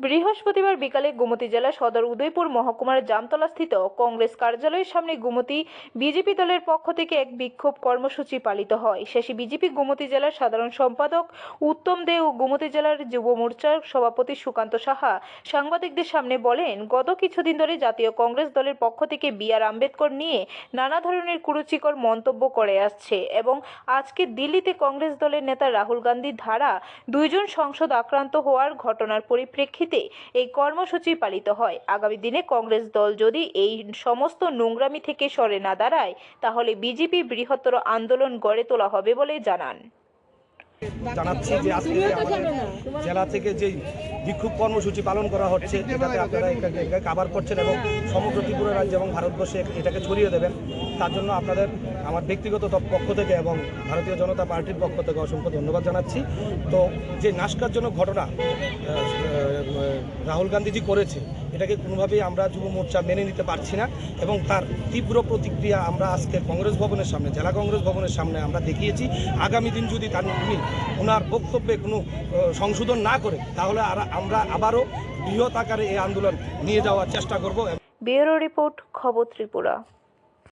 বৃহস্পতিবার বিকালে গোমতী জেলা সদর উদয়পুর মহকুমার জামতলাস্থিত কংগ্রেস কার্যালয়ের সামনে গোমতী বিজেপি দলের পক্ষ থেকে এক বিক্ষোভ কর্মসূচি পালিত হয়। শেষে বিজেপি গোমতী জেলার সাধারণ সম্পাদক উত্তম দে ও গোমতী জেলার যুব মোর্চার সভাপতি সুকান্ত সাহা সাংবাদিকদের সামনে বলেন, গত কিছুদিন ধরে জাতীয় কংগ্রেস দলের পক্ষ থেকে বি আর আম্বেদকর নিয়ে নানা ধরনের কুরুচিকর মন্তব্য করে আসছে এবং আজকে দিল্লিতে কংগ্রেস দলের নেতা রাহুল গান্ধীর ধারা দুইজন সংসদ আক্রান্ত হওয়ার ঘটনার পরিপ্রেক্ষিতে এই কর্মসূচি পালিত হয়। আগামী দিনে কংগ্রেস দল যদি এই সমস্ত নোংরামি থেকে সরে না দাঁড়ায়, তাহলে বিজেপি বৃহত্তর আন্দোলন গড়ে তোলা হবে বলে জানান। জানাচ্ছি যে আজকে জেলা থেকে যেই বিক্ষোভ কর্মসূচি পালন করা হচ্ছে, এটাতে আপনারা কাভার করছেন এবং সমগ্র ত্রিপুরা রাজ্য এবং ভারতবর্ষে এটাকে ছড়িয়ে দেবেন। তার জন্য আপনাদের আমার ব্যক্তিগত পক্ষ থেকে এবং ভারতীয় জনতা পার্টির পক্ষ থেকে অসংখ্য ধন্যবাদ জানাচ্ছি। তো যে নাশকারজনক ঘটনা রাহুল গান্ধীজি করেছে, এটাকে কোনোভাবেই আমরা যুব মোর্চা মেনে নিতে পারছি না এবং তার তীব্র প্রতিক্রিয়া আমরা আজকে কংগ্রেস ভবনের সামনে, জেলা কংগ্রেস ভবনের সামনে আমরা দেখিয়েছি। আগামী দিন যদি তার উনি ওনার বক্তব্যে কোনো সংশোধন না করে, তাহলে আমরা আবারও বৃহৎ আকারে এই আন্দোলন নিয়ে যাওয়ার চেষ্টা করব। ব্যুরো রিপোর্ট, খবর ত্রিপুরা।